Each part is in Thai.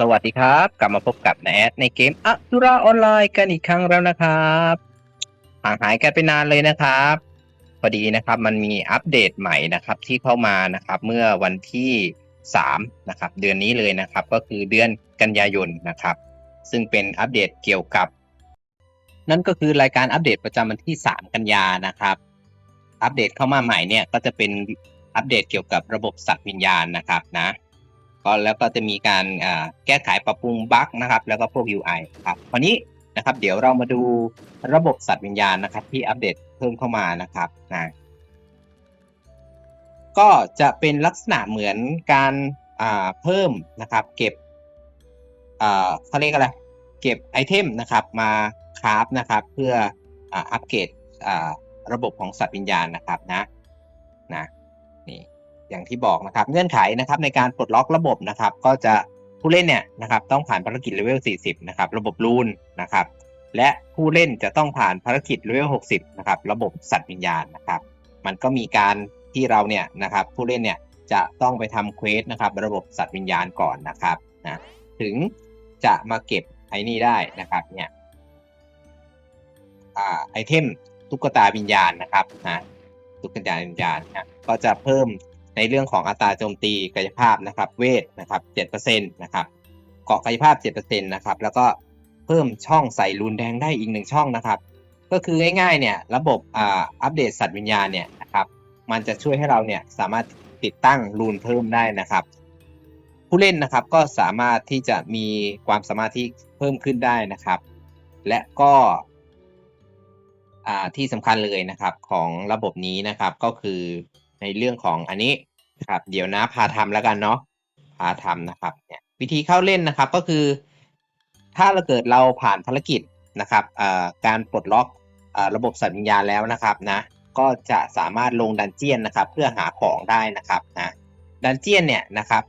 สวัสดีครับ กลับมาพบกับนาแอดในเกมอ s ุราออนไลน์กันอีกครั้งแล้วนะครับห่างหายกันไปนานเลยนะครับ พอดีนะครับมันมีอัปเดตใหม่นะครับที่เข้ามานะครับเมื่อวันที่ 3 นะครับ เดือนนี้เลยนะครับ ก็คือเดือนกันยายนนะครับ ซึ่งเป็นอัปเดตเกี่ยวกับ นั่นก็คือรายการอัปเดตประจำวันที่ 3 กันยานะครับ อัปเดตเข้ามาใหม่เนี่ยก็จะเป็นอัปเดตเกี่ยวกับระบบสัตว์วิญญาณนะครับนะ ก็แล้วก็จะมีการแก้ไขปรับปรุงบั๊กนะครับ แล้วก็พวก UI ครับคราวนี้นะครับ เดี๋ยวเรามาดูระบบสัตว์วิญญาณนะครับ ที่อัปเดตเพิ่มเข้ามานะครับนะก็จะเป็นลักษณะเหมือนการเพิ่มนะครับ เก็บอ่าเขาเรียกอะไรเก็บไอเทมนะครับมาคราฟนะครับ เพื่ออัปเกรดระบบของสัตว์วิญญาณนะครับนะนะ อย่างที่บอกนะครับเงื่อนไขนะครับในการปลดล็อกระบบนะครับ ก็จะผู้เล่นเนี่ยนะครับต้องผ่านภารกิจเลเวล 40 นะครับ ระบบรูนนะครับ และผู้เล่นจะต้องผ่านภารกิจเลเวล 60 นะครับ ระบบสัตว์วิญญาณนะครับ มันก็มีการที่เราเนี่ยนะครับ ผู้เล่นเนี่ยจะต้องไปทำเควสนะครับ ระบบสัตว์วิญญาณก่อนนะครับนะถึงจะมาเก็บไอ้นี่ได้นะครับเนี่ยอ่าไอเทมตุ๊กตาวิญญาณนะครับนะตุ๊กตาวิญญาณนะก็จะเพิ่ม ในเรื่องของอัตราโจมตีกายภาพนะครับ เวทนะครับ7%นะครับเกาะกายภาพ7%นะครับแล้วก็เพิ่มช่องใส่รูนแดงได้อีกหนึ่งช่องนะครับ ก็คือง่ายๆเนี่ยระบบอ่าอัปเดตสัตว์วิญญาณเนี่ยนะครับมันจะช่วยให้เราเนี่ยสามารถติดตั้งรูนเพิ่มได้นะครับ ผู้เล่นนะครับก็สามารถที่จะมีความสามารถที่เพิ่มขึ้นได้นะครับ และก็อ่าที่สำคัญเลยนะครับของระบบนี้นะครับก็คือ ในเรื่องของอันนี้ครับ เดี๋ยวนะพาทำแล้วกันเนาะพาทำนะครับเนี่ยวิธีเข้าเล่นนะครับก็คือ ถ้าเราเกิดเราผ่านภารกิจนะครับการปลดล็อกอ่าระบบสัญญาณแล้วนะครับนะก็จะสามารถลงดันเจียนนะครับเพื่อหาของได้นะครับนะดันเจียนเนี่ยนะครับ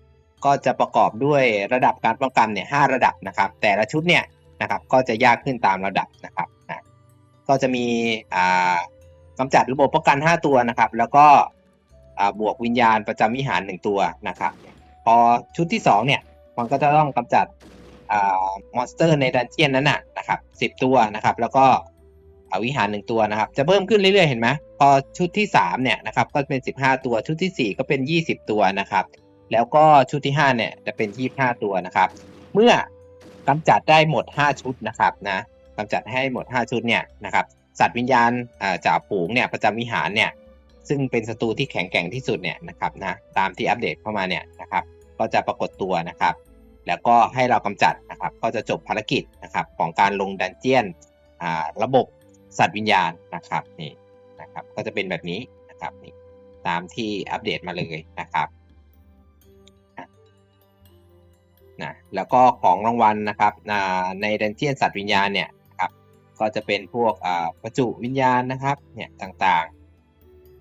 ก็จะประกอบด้วยระดับการป้องกันเนี่ยหระดับนะครับ แต่ละชุดเนี่ยนะครับก็จะยากขึ้นตามระดับนะครับนะก็จะมีอ่ากำจัดระบบป้องกัน 5 ตัวนะครับ แล้วก็ บวกวิญญาณประจำวิหาร1ตัวนะครับ พอชุดที่2เนี่ยมันก็จะต้องกำจัดอมอนสเตอร์ในดันเจียนนั้นน่ะนะครับสิบตัวนะครับ แล้วก็อ่าวิหารหนึ่งตัวนะครับ จะเพิ่มขึ้นเรื่อยๆเห็นไหมพอชุดที่3เนี่ยนะครับก็เป็น15ตัวชุดทีสี่4ก็เป็น20ตัวนะครับ แล้วก็ชุดที่5เนี่ยจะเป็น25ตัวนะครับ เมื่อกำจัดได้หมด5ชุดนะครับนะกำจัดให้หมด5ชุดเนี่ยนะครับสัตว์วิญญาณจ่าฝูงเนี่ยประจำวิหารเนี่ย ซึ่งเป็นศัตรูที่แข็งแกร่งที่สุดเนี่ยนะครับนะตามที่อัปเดตเข้ามาเนี่ยนะครับก็จะปรากฏตัวนะครับ แล้วก็ให้เรากำจัดนะครับ ก็จะจบภารกิจนะครับของการลงดันเจียนอ่าระบบสัตว์วิญญาณนะครับนี่นะครับ ก็จะเป็นแบบนี้นะครับนี่ตามที่อัปเดตมาเลยนะครับนะแล้วก็ของรางวัลนะครับอ่าในดันเจียนสัตว์วิญญาณเนี่ยครับก็จะเป็นพวกอ่าประจุวิญญาณนะครับเนี่ยต่าง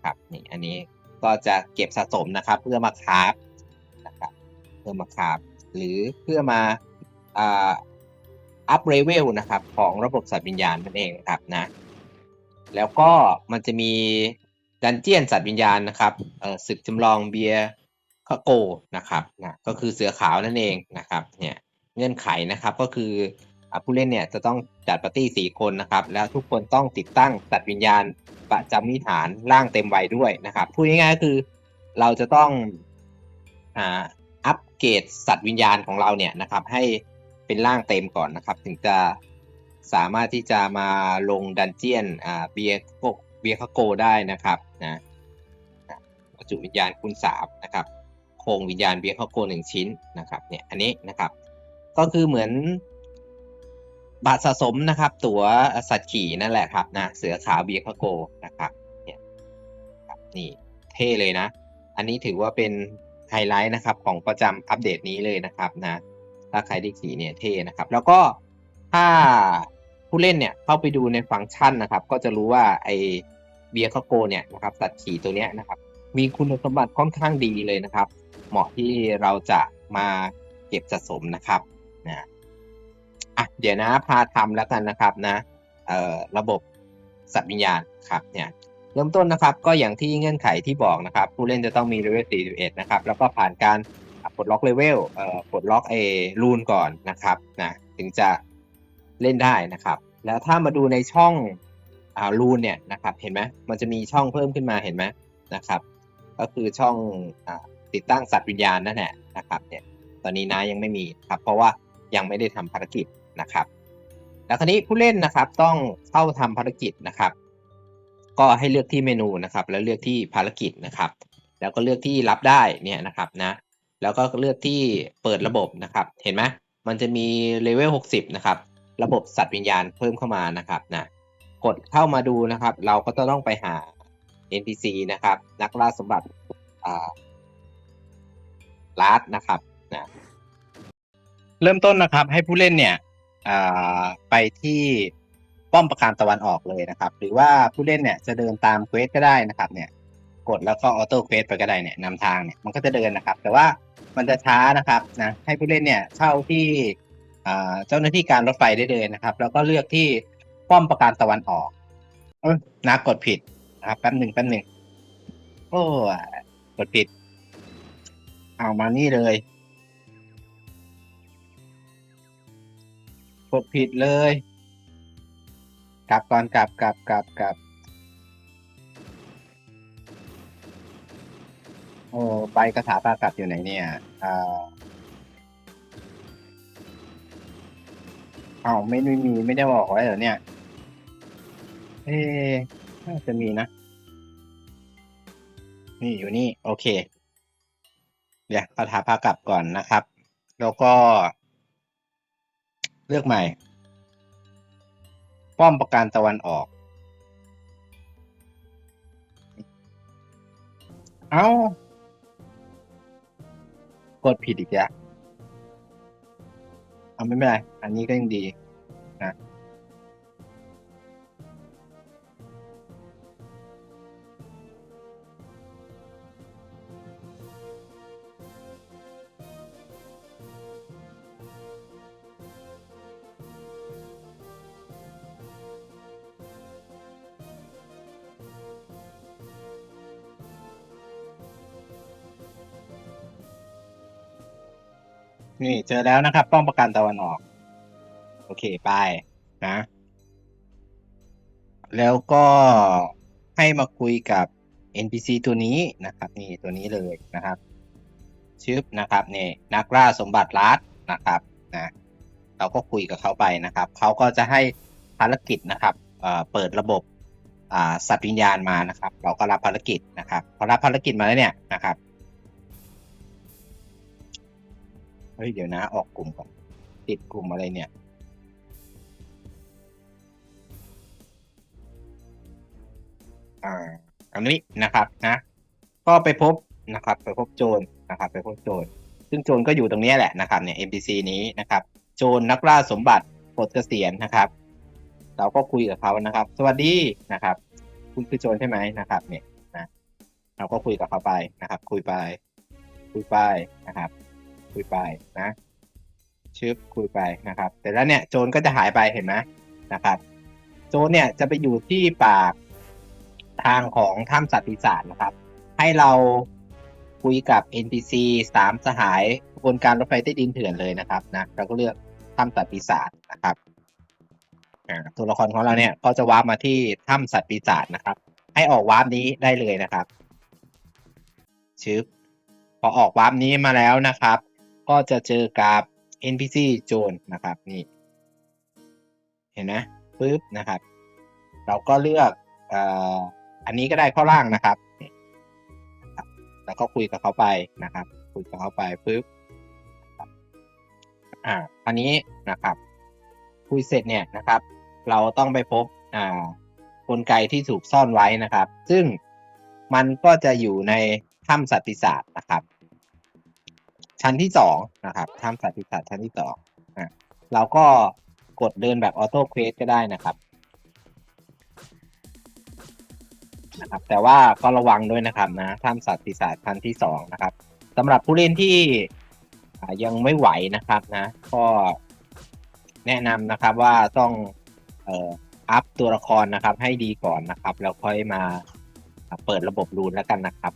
ครับนี่อันนี้ก็จะเก็บสะสมนะครับ เพื่อมาคราฟนะครับเพื่อมาคราฟหรือเพื่อมาอ่าอัพเลเวลนะครับ ของระบบสัตว์วิญญาณนั่นเองครับนะ แล้วก็มันจะมีดันเจียนสัตว์วิญญาณนะครับศึกจำลองเบียร์คาโกนะครับนะก็คือเสือขาวนั่นเองนะครับเนี่ยเงื่อนไขนะครับก็คือ ผู้เล่นเนี่ยจะต้องจัดปาร์ตี้สี่คนนะครับ แล้วทุกคนต้องติดตั้งสัตว์วิญญาณประจำนิฐานร่างเต็มวัยด้วยนะครับพูดง่ายๆก็คือเราจะต้องอ่าอัปเกรดสัตว์วิญญาณของเราเนี่ยนะครับ ให้เป็นร่างเต็มก่อนนะครับ ถึงจะสามารถที่จะมาลงดันเจียนอ่าเบียโกเบียคาโกได้นะครับนะจุวิญญาณคูณสามนะครับโครงวิญญาณเบียร์เข้าโกหนึ่งชิ้นนะครับเนี่ยอันนี้นะครับ ก็คือเหมือน บัตรสะสมนะครับ ตั๋วสัตว์ขี่นั่นแหละครับนะเสือขาวเบียร์เข้าโกนะครับเนี่ยนี่เท่เลยนะ อันนี้ถือว่าเป็นไฮไลท์นะครับของประจำอัปเดตนี้เลยนะครับนะถ้าใครได้ขี่เนี่ยเท่นะครับ แล้วก็ถ้าผู้เล่นเนี่ยเข้าไปดูในฟังก์ชันนะครับ ก็จะรู้ว่าไอเบียร์เข้าโกเนี่ยนะครับสัตว์ขี่ตัวเนี้ยนะครับ มีคุณสมบัติค่อนข้างดีเลยนะครับ เหมาะที่เราจะมาเก็บสะสมนะครับนะ อะเดี๋ยวนะพาทำแล้วกันนะครับนะเอ่อระบบสัตว์วิญญาณครับเนี่ยเริ่มต้นนะครับก็อย่างที่เงื่อนไขที่บอกนะครับ ผู้เล่นจะต้องมีเลเวล41 นะครับ แล้วก็ผ่านการปลดล็อกเลเวลเอ่อปลดล็อกเอรูนก่อนนะครับนะถึงจะเล่นได้นะครับ แล้วถ้ามาดูในช่องอ่ารูนเนี่ยนะครับเห็นไหมมันจะมีช่องเพิ่มขึ้นมาเห็นไหมนะครับ ก็คือช่องอาติดตั้งสัตว์วิญญาณนั่นแหละนะครับเนี่ยตอนนี้นะยังไม่มีครับ เพราะว่ายังไม่ได้ทำภารกิจ นะครับ แล้วคราวนี้ผู้เล่นนะครับต้องเข้าทำภารกิจนะครับ ก็ให้เลือกที่เมนูนะครับ แล้วเลือกที่ภารกิจนะครับ แล้วก็เลือกที่รับได้เนี่ยนะครับนะ แล้วก็เลือกที่เปิดระบบนะครับ เห็นไหมมันจะมีเลเวล60 นะครับ ระบบสัตว์วิญญาณเพิ่มเข้ามานะครับนะกดเข้ามาดูนะครับ เราก็จะต้องไปหา NPC นะครับ นักล่าสมบัติอ่าลาดนะครับนะเริ่มต้นนะครับให้ผู้เล่นเนี่ย ไปที่ป้อมประการตะวันออกเลยนะครับ หรือว่าผู้เล่นเนี่ยจะเดินตามเควสก็ได้นะครับ เนี่ย กดแล้วก็ออโต้เควสไปก็ได้เนี่ยนำทางเนี่ยมันก็จะเดินนะครับ แต่ว่ามันจะช้านะครับนะให้ผู้เล่นเนี่ยเข้าที่เจ้าหน้าที่การรถไฟได้เลยนะครับ แล้วก็เลือกที่ป้อมประการตะวันออกเออนะกดผิดนะครับแป๊บหนึ่งแป๊บหนึ่งโอ้ยกดผิด เอามานี่เลย ดผิดเลย กลับก่อนกลับกลับกลับกลับโอ้ใบกระถาปลากลับอยู่ไหนเนี่ยอ่าเอาไม่ไม่มีไม่ได้บอกไว้เหรอเนี่ย เอ๊น่าจะมีนะ นี่อยู่นี่ โอเค เดี๋ยวคาถาพากลับก่อนนะครับ แล้วก็ เลือกใหม่ ป้อมประการตะวันออก เอา้ากดผิดอีกแล้วเอาไม่เป็นไร อันนี้ก็ยังดีนะ นี่เจอแล้วนะครับ ป้อมประการตะวันออก โอเคไปนะ แล้วก็ให้มาคุยกับ NPC ตัวนี้นะครับ นี่ตัวนี้เลยนะครับชึบนะครับนี่นักล่าสมบัติลัดนะครับนะเราก็คุยกับเขาไปนะครับเขาก็จะให้ภารกิจนะครับเอ่อเปิดระบบอ่าสัตว์วิญญาณมานะครับ เราก็รับภารกิจนะครับพอรับภารกิจมาแล้วเนี่ยนะครับ เฮ้ยเดี๋ยวนะ ออกกลุ่มก่อนติดกลุ่มอะไรเนี่ย อ่าอันนี้นะครับนะ ก็ไปพบนะครับ ไปพบโจรนะครับ ไปพบโจรซึ่งโจรก็อยู่ตรงนี้แหละนะครับเนี่ย NPC นี้นะครับ โจรนักล่าสมบัติปลดเกษียณนะครับ เราก็คุยกับเขานะครับ สวัสดีนะครับ คุณคือโจรใช่ไหมนะครับ เนี่ยนะเราก็คุยกับเขาไปนะครับ คุยไป คุยไปนะครับ คุยไปนะชึบคุยไปนะครับ แต่แล้วเนี่ยโจรก็จะหายไปเห็นไหมนะครับ โจรเนี่ยจะไปอยู่ที่ปากทางของถ้ำสัตว์ปีศาจนะครับ ให้เราคุยกับ NPC สามสหายกระบวนการรถไฟใต้ดินเถื่อนเลยนะครับนะเราก็เลือกถ้ำสัตว์ปีศาจนะครับตัวละครของเราเนี่ยก็จะวาร์ปมาที่ถ้ำสัตว์ปีศาจนะครับ ให้ออกวาร์ปนี้ได้เลยนะครับชึบพอออกวาร์ปนี้มาแล้วนะครับ ก็จะเจอกับ NPC โจรนะครับนี่ เห็นไหมปึ๊บนะครับ เราก็เลือกออันนี้ก็ได้ข้อล่างนะครับนี่แล้วก็คุยกับเขาไปนะครับ คุยกับเขาไปปึ๊บอ่าอันนี้นะครับ คุยเสร็จเนี่ยนะครับ เราต้องไปพบอ่ากลไกที่ถูกซ่อนไว้นะครับ ซึ่งมันก็จะอยู่ในถ้ำสัตว์ปีศาจนะครับ ชั้นที่สองนะครับถ้ำสัตว์ปีศาจชั้นที่สองอะเราก็กดเดินแบบออโต้เควสก็ได้นะครับนะครับ แต่ว่าก็ระวังด้วยนะครับนะถ้ำสัตว์ปีศาจชั้นที่สองนะครับสำหรับผู้เล่นที่ยังไม่ไหวนะครับนะ ก็แนะนำนะครับว่าต้องเอ่ออัพตัวละครนะครับ ให้ดีก่อนนะครับ แล้วค่อยมาเปิดระบบรูนแล้วกันนะครับ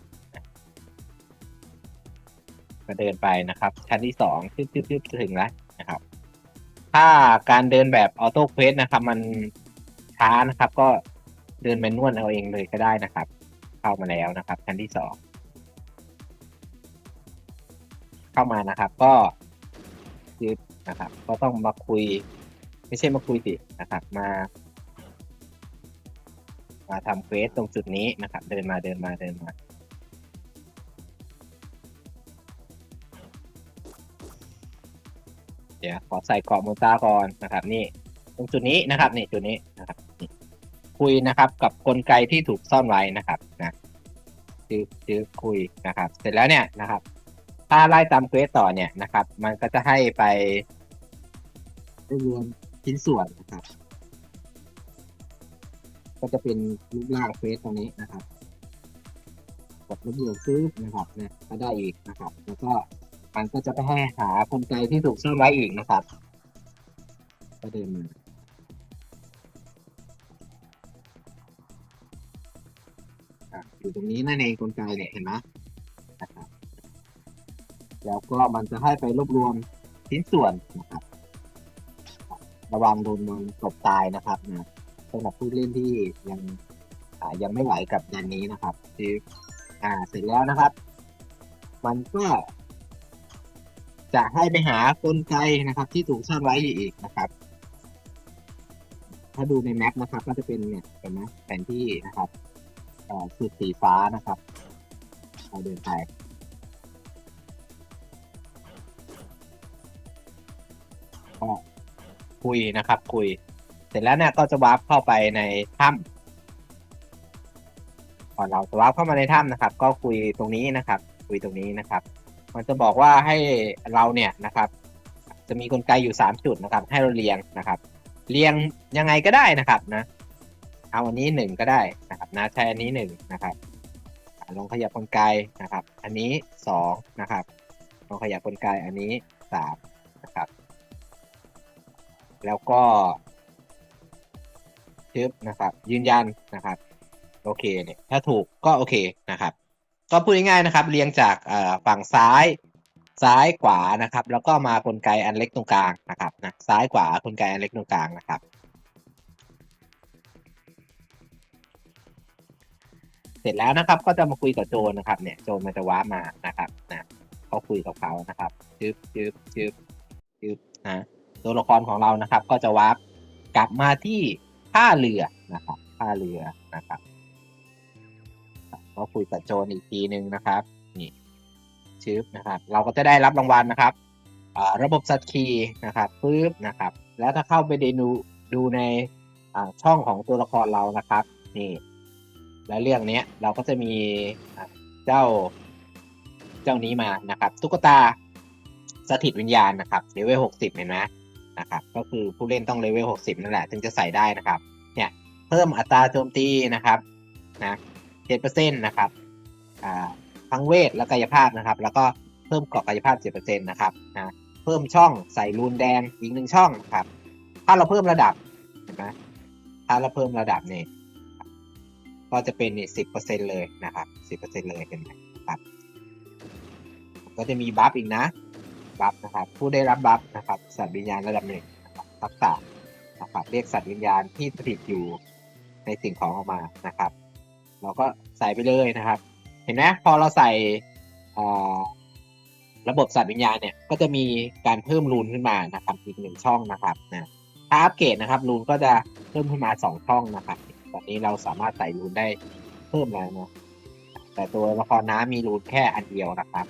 ก็เดินไปนะครับ ชั้นที่สองชึบชึบชึบถึงแล้วนะครับ ถ้าการเดินแบบออโต้เควสนะครับ มันช้านะครับ ก็เดินแมนนวลเอาเองเลยก็ได้นะครับ เข้ามาแล้วนะครับ ชั้นที่สองเข้ามานะครับ ก็ยึดนะครับ ก็ต้องมาคุย ไม่ใช่มาคุยสินะครับ มามาทำเควสตรงจุดนี้นะครับ เดินมาเดินมาเดินมา เดี๋ยวขอใส่เกาะมูตาก่อนนะครับ นี่ตรงจุดนี้นะครับนี่จุดนี้นะครับคุยนะครับ กับกลไกที่ถูกซ่อนไว้นะครับนะชื่อชื่อคุยนะครับ เสร็จแล้วเนี่ยนะครับ ถ้าไล่ตามเควสต่อเนี่ยนะครับ มันก็จะให้ไปรวบรวมชิ้นส่วนนะครับ ก็จะเป็นรูปร่างเควสตรงนี้นะครับกดรวบรวมซื้อนะครับเนี่ยก็ได้อีกนะครับ แล้วก็ มันก็จะไปให้หากลไกที่ถูกซ่อนไว้อีกนะครับก็เดินมาอยู่ตรงนี้นั่นเองกลไกเนี่ยเห็นไหมนะครับแล้วก็มันจะให้ไปรวบรวมชิ้นส่วนนะครับ ระวังโดนมันตบตายนะครับนะสำหรับผู้เล่นที่ยังยังไม่ไหวกับดันนี้นะครับคืออ่าเสร็จแล้วนะครับ มันก็ จะให้ไปหากลไกนะครับ ที่ถูกซ่อนไว้อยู่อีกนะครับ ถ้าดูในแมปนะครับ ก็จะเป็นเนี่ยเห็นไหมแผนที่นะครับสุดสีฟ้านะครับเราเดินไปก็คุยนะครับ คุย เสร็จแล้วเนี่ยก็จะวาร์ปเข้าไปในถ้ำก่อนเราจะวาร์ปเข้ามาในถ้ำนะครับ ก็คุยตรงนี้นะครับ คุยตรงนี้นะครับ มันจะบอกว่าให้เราเนี่ยนะครับ จะมีกลไกอยู่สามจุดนะครับ ให้เราเรียงนะครับ เรียงยังไงก็ได้นะครับนะ เอาอันนี้หนึ่งก็ได้นะครับนะใช้อันนี้หนึ่งนะครับลองขยับกลไกนะครับ อันนี้สองนะครับลองขยับกลไกอันนี้สามนะครับ แล้วก็ชึบนะครับ ยืนยันนะครับ โอเคเนี่ยถ้าถูกก็โอเคนะครับ ก็พูดง่ายๆนะครับ เรียงจากฝั่งซ้ายซ้ายขวานะครับ แล้วก็มากลไกอันเล็กตรงกลางนะครับนะซ้ายขวากลไกอันเล็กตรงกลางนะครับเสร็จแล้วนะครับก็จะมาคุยกับโจนนะครับ เนี่ยโจนมันจะว้ามานะครับนะก็คุยกับเขานะครับจึ๊บจึ๊บจึ๊บจึ๊บนะตัวละครของเรานะครับ ก็จะวาร์ปกลับมาที่ท่าเรือนะครับท่าเรือนะครับ ก็คุยกับโจนอีกทีหนึ่งนะครับนี่ชื่อนะครับ เราก็จะได้รับรางวัลนะครับระบบสัตคีนะครับปึ๊บนะครับ แล้วถ้าเข้าไปดูดูในช่องของตัวละครเรานะครับ นี่ และเรื่องนี้เราก็จะมีเจ้าเจ้านี้มานะครับตุ๊กตาสถิตวิญญาณนะครับเลเวลหกสิบเห็นไหมนะครับก็คือผู้เล่นต้องเลเวลหกสิบนั่นแหละ ถึงจะใส่ได้นะครับ เนี่ย เพิ่มอัตราโจมตีนะครับนะ จ็ดเปอร์เซ็นต์นะครับอ่าทั้งเวทและกายภาพนะครับ แล้วก็เพิ่มเกาะกายภาพเจ็ดเปอร์เซ็นต์นะครับนะเพิ่มช่องใส่รูนแดงอีกหนึ่งช่องนะครับ ถ้าเราเพิ่มระดับเห็นไหมถ้าเราเพิ่มระดับเนี่ยก็จะเป็นนี่สิบเปอร์เซ็นต์เลยนะครับสิบเปอร์เซ็นต์เลยเห็นไหมครับ ก็จะมีบัฟอีกนะบัฟนะครับ ผู้ได้รับบัฟนะครับ สัตว์วิญญาณระดับหนึ่งนะครับทักษะนะครับเรียกสัตว์วิญญาณที่สถิตอยู่ในสิ่งของออกมานะครับ เราก็ใส่ไปเลยนะครับ เห็นไหมพอเราใส่ระบบสัตว์วิญญาณเนี่ยก็จะมีการเพิ่มรูนขึ้นมานะครับอีกหนึ่งช่องนะครับนะถ้าอัปเกรดนะครับรูนก็จะเพิ่มขึ้นมาสองช่องนะครับ ตอนนี้เราสามารถใส่รูนได้เพิ่มแล้วนะแต่ตัวละครน้ำมีรูนแค่อันเดียวนะครับ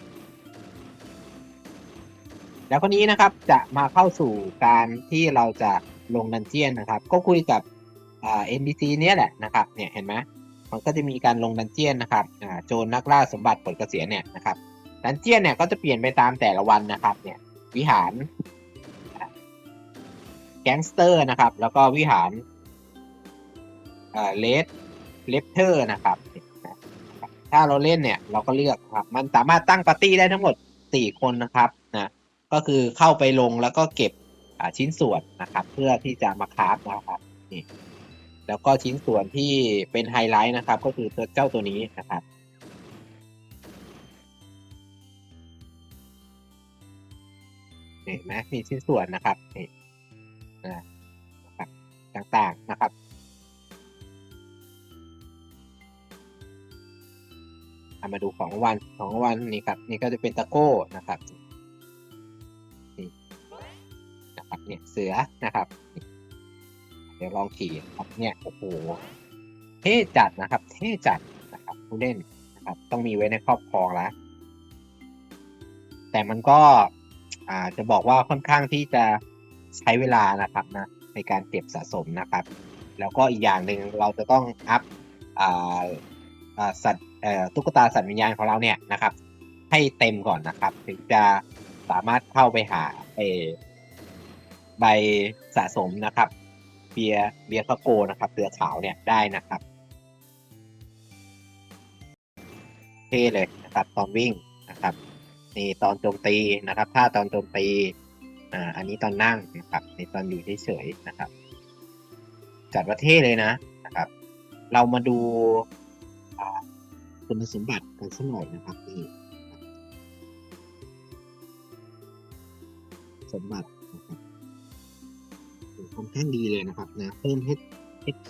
แล้วคนนี้นะครับจะมาเข้าสู่การที่เราจะลงดันเจียนนะครับ ก็คุยกับเอ่า NPC เนี้ยแหละนะครับ เนี่ยเห็นไหม มันก็จะมีการลงดันเจียนนะครับโจรนักล่าสมบัติปลดเกษียณเนี่ยนะครับดันเจียนเนี่ยก็จะเปลี่ยนไปตามแต่ละวันนะครับเนี่ยวิหารแก๊งสเตอร์นะครับ แล้วก็วิหารอ่าเลดเลฟเทอร์นะครับ ถ้าเราเล่นเนี่ยเราก็เลือกครับ มันสามารถตั้งปาร์ตี้ได้ทั้งหมดสี่คนนะครับนะก็คือเข้าไปลงแล้วก็เก็บชิ้นส่วนนะครับ เพื่อที่จะมาคราฟนะครับนี่ แล้วก็ชิ้นส่วนที่เป็นไฮไลท์นะครับ ก็คือเซอร์เจ้าตัวนี้นะครับเห็นไหมมีชิ้นส่วนนะครับนี่นะครับต่างๆนะครับามาดูของวันของวันนี่ครับนี่ก็จะเป็นตะโก้นะครับนี่นะครับเนี่ยเสือนะครับ เดี๋ยวลองขี่ครับเนี่ยโอ้โหเท่จัดนะครับ เท่จัดนะครับผู้เล่นนะครับ ต้องมีไว้ในครอบครองแล้วแต่มันก็อ่าจะบอกว่าค่อนข้างที่จะใช้เวลานะครับนะในการเก็บสะสมนะครับ แล้วก็อีกอย่างหนึ่งเราจะต้องอัพอ่าอ่าสัตว์ตุ๊กตาสัตว์วิญญาณของเราเนี่ยนะครับ ให้เต็มก่อนนะครับ ถึงจะสามารถเข้าไปหาเอใบสะสมนะครับ เบียร์เบียร์คาโกนะครับเสือขาวเนี่ยได้นะครับเท่เลยนะครับตอนวิ่งนะครับนี่ตอนโจมตีนะครับถ้าตอนโจมตีอ่าอันนี้ตอนนั่งนะครับในตอนอยู่เฉยๆนะครับ จัดว่าเท่เลยนะนะครับ เรามาดูคุณสมบัติกันสักหน่อยนะครับนี่สมบัติ ค่อนข้างดีเลยนะครับนะเพิ่ม H HP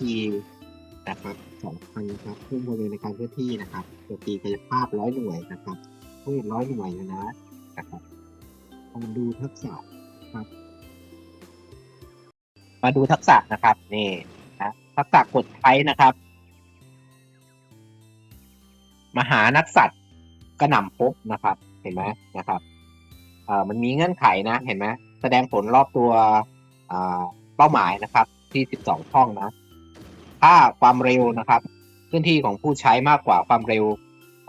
นะครับสองพันนะครับเพิ่มความเร็วในการเคลื่อนที่นะครับโจมตีกายภาพร้อยหน่วยนะครับเพิ่มร้อยหน่วยเลยนะนะครับมาดูทักษะครับ มาดูทักษะนะครับนี่นะทักษะกดใช้นะครับ มหานักสัตว์กระหน่ำพบนะครับ เห็นไหมนะครับเอ่อมันมีเงื่อนไขนะ เห็นไหมแสดงผลรอบตัวอ่า เป้าหมายนะครับ ที่ 12 ช่องนะ ถ้าความเร็วนะครับเคลื่อนที่ของผู้ใช้มากกว่าความเร็ว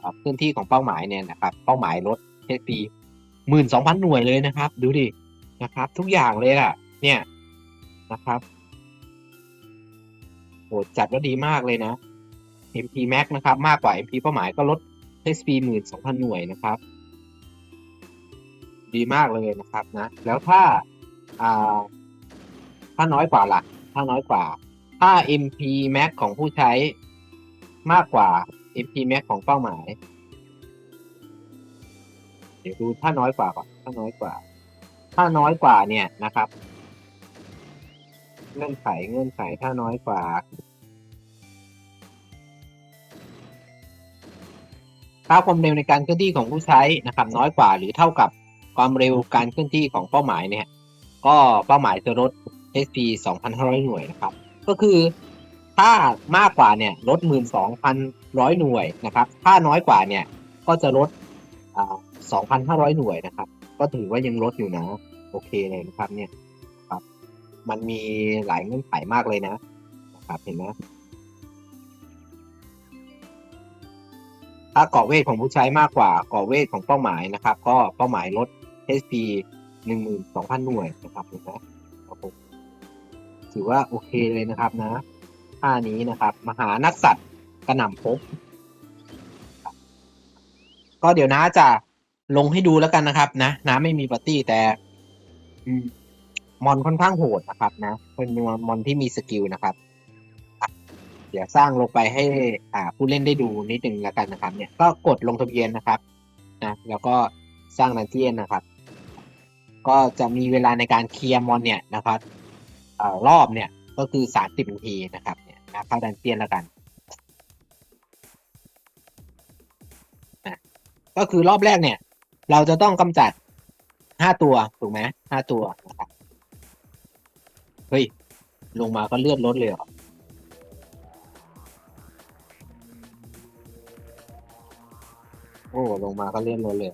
อ่าเคลื่อนที่ของเป้าหมายเนี่ยนะครับ เป้าหมายลด HP หมื่นสองพันหน่วยเลยนะครับ ดูดินะครับ ทุกอย่างเลยอะเนี่ยนะครับโหจัดว่าดีมากเลยนะ MP Max นะครับ มากกว่า MP เป้าหมายก็ลด HP หมื่นสองพันหน่วยนะครับ ดีมากเลยนะครับนะ แล้วถ้าอ่า ถ้าน้อยกว่าล่ะ ถ้าน้อยกว่า ถ้า MP Max ของผู้ใช้มากกว่า MP Max ของเป้าหมาย เดี๋ยวดูถ้าน้อยกว่าก่อนถ้าน้อยกว่า ถ้าน้อยกว่าเนี่ยนะครับ เงื่อนไขเงื่อนไขถ้าน้อยกว่าถ้าความเร็วในการเคลื่อนที่ของผู้ใช้นะครับ น้อยกว่าหรือเท่ากับความเร็วการเคลื่อนที่ของเป้าหมายเนี่ย ก็เป้าหมายจะลด HP 2,500 หน่วยนะครับ ก็คือถ้ามากกว่าเนี่ยลด 12,100 หน่วยนะครับ ถ้าน้อยกว่าเนี่ยก็จะลดอ่า2,500 หน่วยนะครับ ก็ถือว่ายังลดอยู่นะ โอเคเลยนะครับเนี่ยครับ มันมีหลายเงื่อนไขมากเลยนะนะครับเห็นไหมถ้าเกาะเวทของผู้ใช้มากกว่าเกาะเวทของเป้าหมายนะครับ ก็เป้าหมายลด HP 12,000 หน่วยนะครับเห็นไหม ถือว่าโอเคเลยนะครับนะท่านี้นะครับ มหานักสัตว์กระหน่ำพบก็เดี๋ยวน้าจะลงให้ดูแล้วกันนะครับ นะน้าไม่มีปาร์ตี้แต่มอนค่อนข้างโหดนะครับ นะเป็นมอนที่มีสกิลนะครับเดี๋ยวสร้างลงไปให้อ่าผู้เล่นได้ดูนิดนึงแล้วกันนะครับ เนี่ยก็กดลงทะเบียนนะครับนะแล้วก็สร้างดันเจียนนะครับ ก็จะมีเวลาในการเคลียร์มอนเนี่ยนะครับ รอบเนี่ยก็คือสามสิบนาทีนะครับเนี่ยนะเข้าดันเจียนแล้วกันนะก็คือรอบแรกเนี่ย เราจะต้องกำจัดห้าตัวถูกไหมห้าตัวนะครับเฮ้ย ลงมาก็เลือดลดเลยเหรอโอ้ลงมาก็เลื่อนรถเลย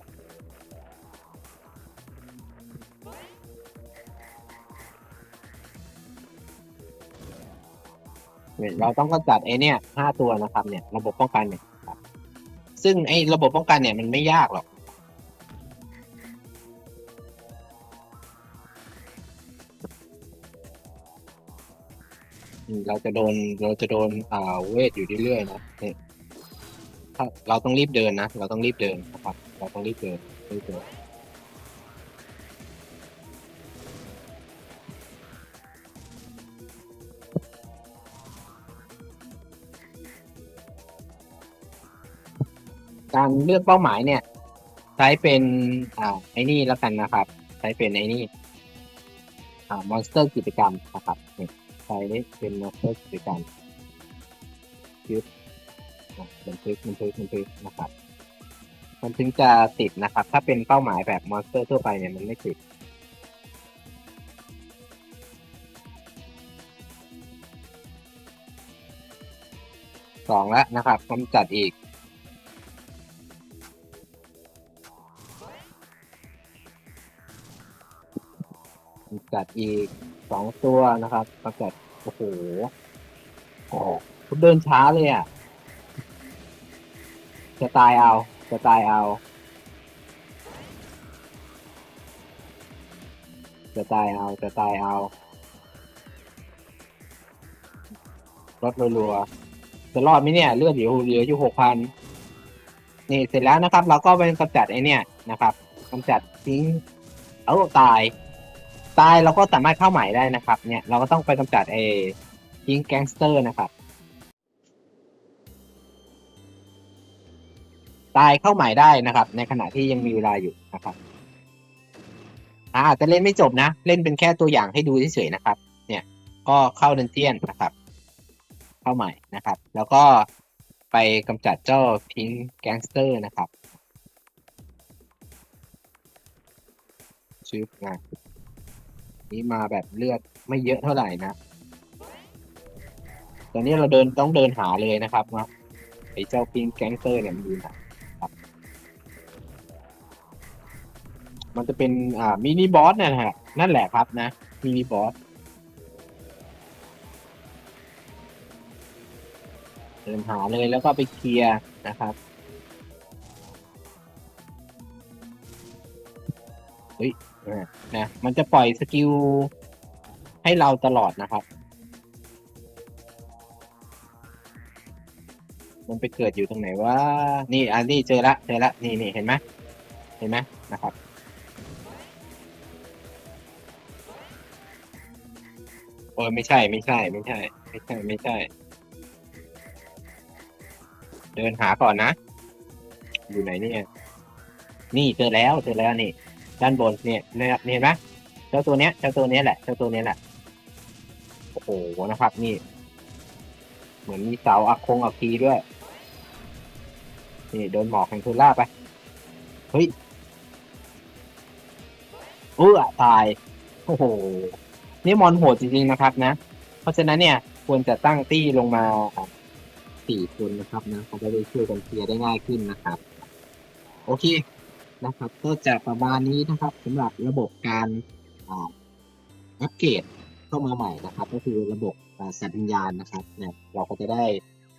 เราต้องกำจัดไอ้เนี่ยห้าตัวนะครับเนี่ยระบบป้องกันเนี่ยซึ่งไอ้ระบบป้องกันเนี่ยมันไม่ยากหรอกเราจะโดนเราจะโดนอ่าเวทอยู่เรื่อยๆนะเนี่ยถ้าเราต้องรีบเดินนะ เราต้องรีบเดินนะครับ เราต้องรีบเดินรีบเดิน การเลือกเป้าหมายเนี่ย ใช้เป็นอ่าไอ้นี่แล้วกันนะครับ ใช้เป็นไอ้นี่อ่ามอนสเตอร์กิจกรรมนะครับนี่ใช้เป็นมอนสเตอร์กิจกรรมยึดอะบันทึกบันทึกบันทึกนะครับมันถึงจะติดนะครับ ถ้าเป็นเป้าหมายแบบมอนสเตอร์ทั่วไปเนี่ยมันไม่ติดสองแล้วนะครับกำจัดอีก กำจัดอีกสองตัวนะครับกำจัดโอ้โหโอ้โหคุณเดินช้าเลยอะ จะตายเอา จะตายเอา จะตายเอา จะตายเอา รถรัวๆ จะรอดไหมเนี่ย เลือดเหลือเหลืออยู่หกพัน นี่เสร็จแล้วนะครับ เราก็ไปกำจัดไอเนี่ยนะครับกำจัดทิ้ง เอาตาย ตายเราก็สามารถเข้าใหม่ได้นะครับ เนี่ยเราก็ต้องไปกำจัดไอ้ทิ้งแก๊งสเตอร์นะครับ ตายเข้าใหม่ได้นะครับ ในขณะที่ยังมีเวลาอยู่นะครับอาจจะเล่นไม่จบนะ เล่นเป็นแค่ตัวอย่างให้ดูเฉยๆนะครับ เนี่ย ก็เข้าดันเจียนนะครับ เข้าใหม่นะครับ แล้วก็ไปกำจัดเจ้าพิงแก๊งสเตอร์นะครับชื่องา นี้มาแบบเลือดไม่เยอะเท่าไหร่นะตอนนี้เราเดินต้องเดินหาเลยนะครับว่าไอ้เจ้าพิงแก๊งเตอร์เนี่ยมันอยู่ไหนมันจะเป็นอ่ามินิบอสเนี่ยนะฮะนั่นแหละครับนะมินิบอสเดินหาเลยแล้วก็ไปเคลียร์นะครับเฮ้ย นะมันจะปล่อยสกิลให้เราตลอดนะครับ มันไปเกิดอยู่ตรงไหนว่า นี่อันนี้เจอละเจอละนี่นี่เห็นไหมเห็นไหมนะครับ โอ้ยไม่ใช่ไม่ใช่ไม่ใช่ ไม่ใช่ไม่ใช่ เดินหาก่อนนะ อยู่ไหนเนี่ย นี่เจอแล้วเจอแล้วนี่ ด้านบนเนี่ยเนี่ยเห็นไหมเจ้าตัวเนี้ยเจ้าตัวเนี้ยแหละเจ้าตัวเนี้ยแหละโอ้โหนะครับ นี่ เหมือนมีเสาอักคงอักคีด้วย นี่โดนหมอกแห่งทุล่าไปเฮ้ยเออตายโอ้โหนี่มอนโหดจริงๆนะครับ นะ เพราะฉะนั้นเนี่ย ควรจะตั้งตี้ลงมาสี่คนนะครับนะเขาจะได้ช่วยกันเคลียร์ได้ง่ายขึ้นนะครับ โอเค นะครับ ก็จะประมาณนี้นะครับสำหรับระบบการอัปเกรดเข้ามาใหม่นะครับ ก็คือระบบอ่าสัตว์วิญญาณนะครับเนี่ยเราก็จะได้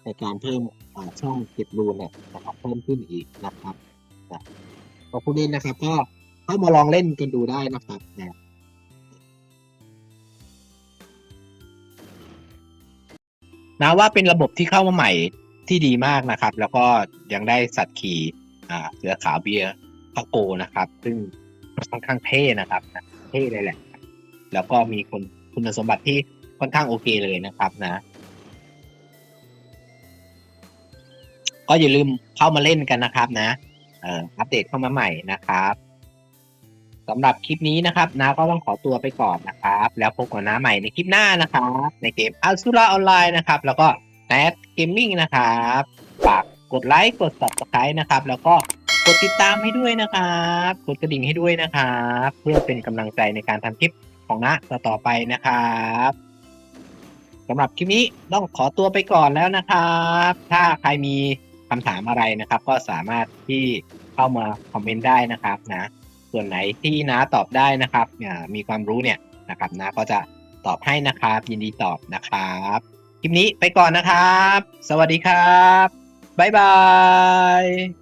ในการเพิ่มช่องเก็บรูนเนี่ยนะครับเพิ่มขึ้นอีกนะครับก็ผู้เล่นนะครับ ก็เข้ามาลองเล่นกันดูได้นะครับนะนะว่าเป็นระบบที่เข้ามาใหม่ที่ดีมากนะครับ แล้วก็ยังได้สัตว์ขี่เสือขาวเบียร์าโกนะครับ ซึ่งค่อนข้างเท่นะครับนะเท่เลยแหละ แล้วก็มีคนคุณสมบัติที่ค่อนข้างโอเคเลยนะครับนะ ก็อย่าลืมเข้ามาเล่นกันนะครับนะอัปเดตเข้ามาใหม่นะครับสำหรับคลิปนี้นะครับนาก็ต้องขอตัวไปก่อนนะครับ แล้วพบกับน้าใหม่ในคลิปหน้านะครับ ในเกมอัลซูราออนไลน์นะครับ แล้วก็แนทเกมมิ่งนะครับ ฝากกดไลค์กด subscribe นะครับ แล้วก็ ดติดตามให้ด้วยนะครับกดกระดิ่งให้ด้วยนะครับเพื่อเป็นกำลังใจในการทำคลิปของน้าต่อไปนะครับสำหรับคลิปนี้ต้องขอตัวไปก่อนแล้วนะครับ ถ้าใครมีคำถามอะไรนะครับ ก็สามารถที่เข้ามาคอมเมนต์ได้นะครับนะส่วนไหนที่น้าตอบได้นะครับอ่ามีความรู้เนี่ยนะครับน้าก็จะตอบให้นะครับ ยินดีตอบนะครับคลิปนี้ไปก่อนนะครับ สวัสดีครับบ๊ายบาย